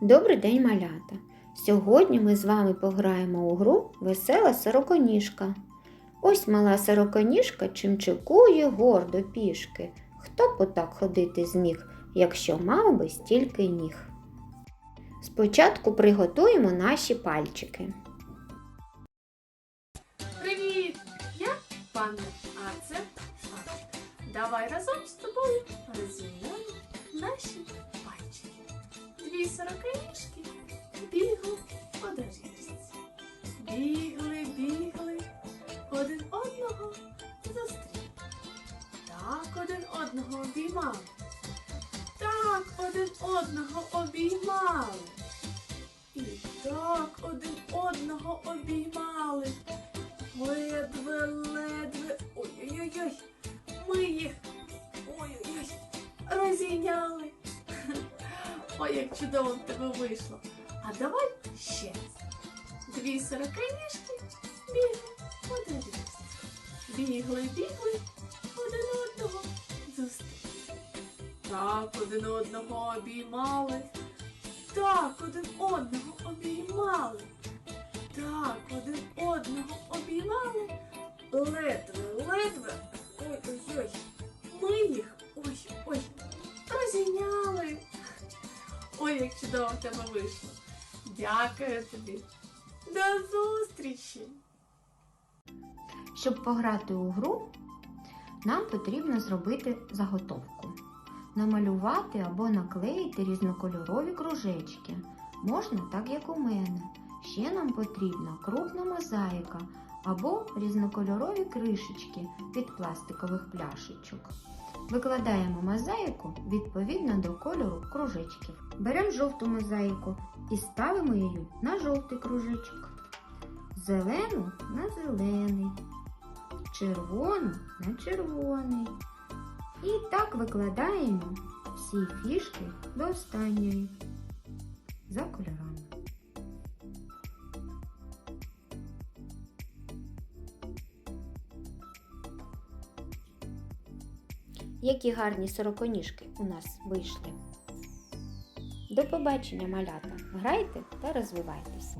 Добрий день, малята! Сьогодні ми з вами пограємо у гру Весела сороконіжка. Ось мала сороконіжка чимчикує гордо пішки. Хто б отак ходити зміг, якщо мав би стільки ніг? Спочатку приготуємо наші пальчики. Привіт! Я панда, а це панда. Давай разом з тобою розімнемо наші. Дві сороканіжки бігли доріжці. Бігли, бігли, один одного зустріли. Так один одного обіймали. Так один одного обіймали. І так один одного обіймали. Ледве, ледве. Ой-ой-ой. Ми їх. Ой-ой-ой. Розійняли. Ой, як чудово в тебе вийшло. А давай ще раз. Дві сороканіжки бігли по доріжці. Бігли, бігли, один одного зустріли. Так один одного обіймали. Так один одного обіймали. Так, один одного обіймали. Ледве, ледве. Ой-ой-ой. Ой, як чудово в тебе вийшло. Дякую тобі. До зустрічі! Щоб пограти у гру, нам потрібно зробити заготовку. Намалювати або наклеїти різнокольорові кружечки. Можна так, як у мене. Ще нам потрібна крупна мозаїка або різнокольорові кришечки від пластикових пляшечок. Викладаємо мозаїку відповідно до кольору кружечків. Беремо жовту мозаїку і ставимо її на жовтий кружечок, зелену на зелений, червону на червоний. І так викладаємо всі фішки до останньої за кольорами. Які гарні сороконіжки у нас вийшли. До побачення, малята! Грайте та розвивайтеся!